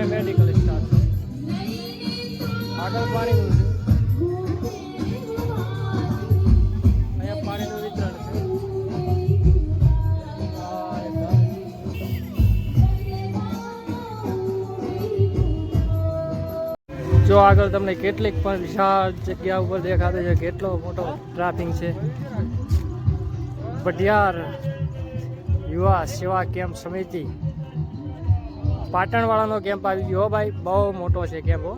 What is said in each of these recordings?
મેં medical staff છું. આગળ પાણીનું જો આગળ તમને કેટલીક પણ વિશાળ જગ્યા ઉપર દેખાતી છે, કેટલો મોટો ટ્રાફિક છે. બઢિયાર યુવા સેવા કેમ્પ સમિતિ પાટણવાળાનો કેમ્પ આવી ગયો ભાઈ. બહુ મોટો છે કેમ્પ હો.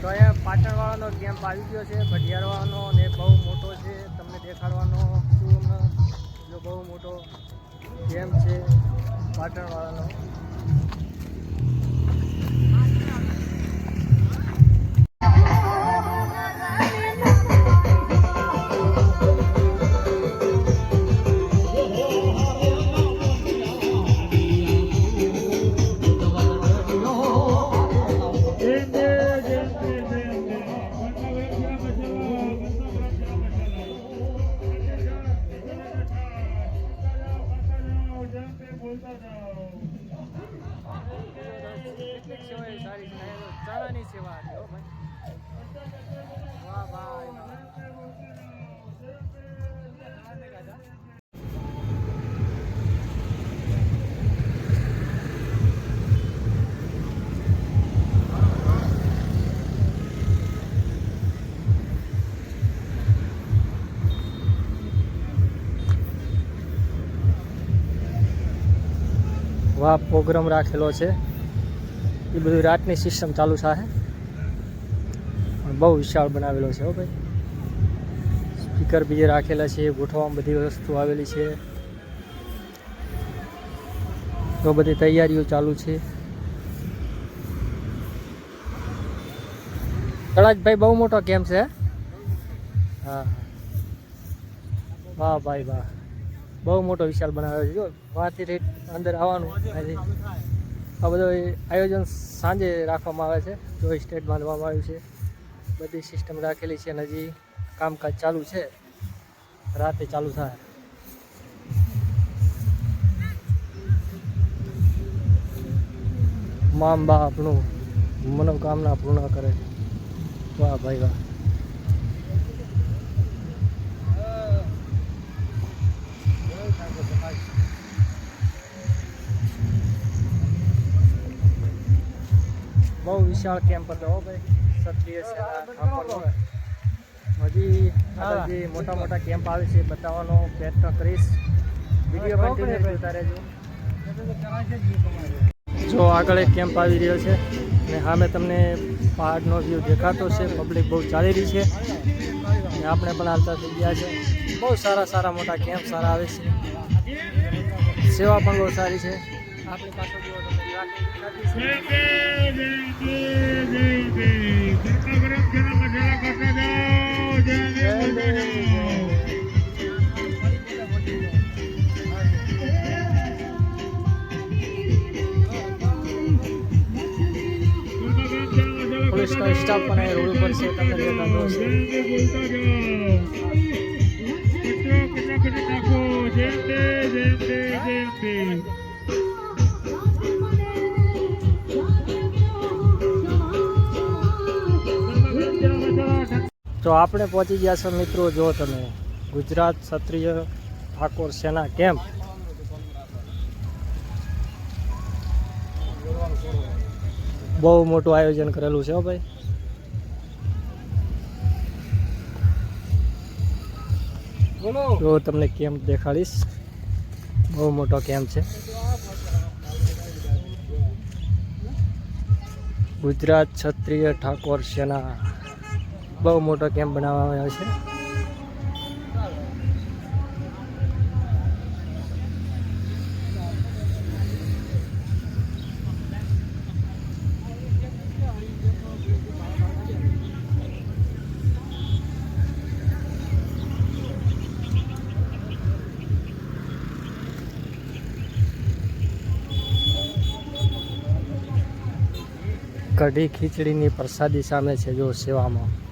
તો અહીંયા પાટણવાળાનો કેમ્પ આવી ગયો છે ભટિયારવાળાનો અને બહુ મોટો છે. તમને દેખાડવાનો જો બહુ મોટો કેમ્પ છે પાટણવાળાનો. વાહ પ્રોગ્રામ રાખેલો છે. એ બધું રાતની સિસ્ટમ ચાલુ છે પણ બહુ વિશાળ બનાવેલો છે હો ભાઈ. સ્પીકર બીજે રાખેલા છે, ગોઠવવામાં બધી વસ્તુ આવેલી છે. તો બધી તૈયારીઓ ચાલુ છે. કળાજભાઈ બહુ મોટો કેમ્પ છે? હા. વાહ ભાઈ, વાહ. બહુ મોટો વિશાલ બનાવ્યો છે. જો, વાથી રેટ અંદર આવવાનું. આ બધું આયોજન સાંજે રાખવામાં આવે છે. જો સ્ટેટ બાંધવામાં આવ્યું છે. બધી સિસ્ટમ રાખેલી છે અને હજી કામકાજ ચાલુ છે. રાતે ચાલુ થાય. મામ બા આપણું મનોકામના પૂર્ણ કરે. વાહ ભાઈ વાહ. વિશાળ કેમ્પ હતો ભાઈ. ક્ષત્રિય સેના હજી જે મોટા મોટા કેમ્પ આવે છે બતાવવાનો પ્રયત્ન કરીશ. વીડિયો કન્ટિન્યુ જોતા રહેજો. જો આગળ એક કેમ્પ આવી રહ્યો છે અને સામે તમને પહાડનો વ્યૂ દેખાતો છે પબ્લિક બહુ ચાલી રહી છે. અને આપણે પણ હાલતા થઈ ગયા છે. બહુ સારા સારા મોટા કેમ્પ સારા આવે છે. સેવા પણ બહુ સારી છે. આપણી પાસે પોલીસનો સ્ટાફ પણ રોડ ઉપર છે તમને દેખાતો હશે. તો આપણે પહોંચી ગયા છો મિત્રો, જો તમે ગુજરાત ક્ષત્રિય ઠાકોર સેના કેમ્પ. બહુ મોટું આયોજન કરેલું છે ભાઈ. જો તમને કેમ્પ દેખાડીશ? બહુ મોટો કેમ્પ છે? ગુજરાત ક્ષત્રિય ઠાકોર સેના. બહુ મોટો કેમ્પ બનાવવામાં આવ્યો છે? કઢી ખીચડીની પ્રસાદી સામે છે જો સેવામાં.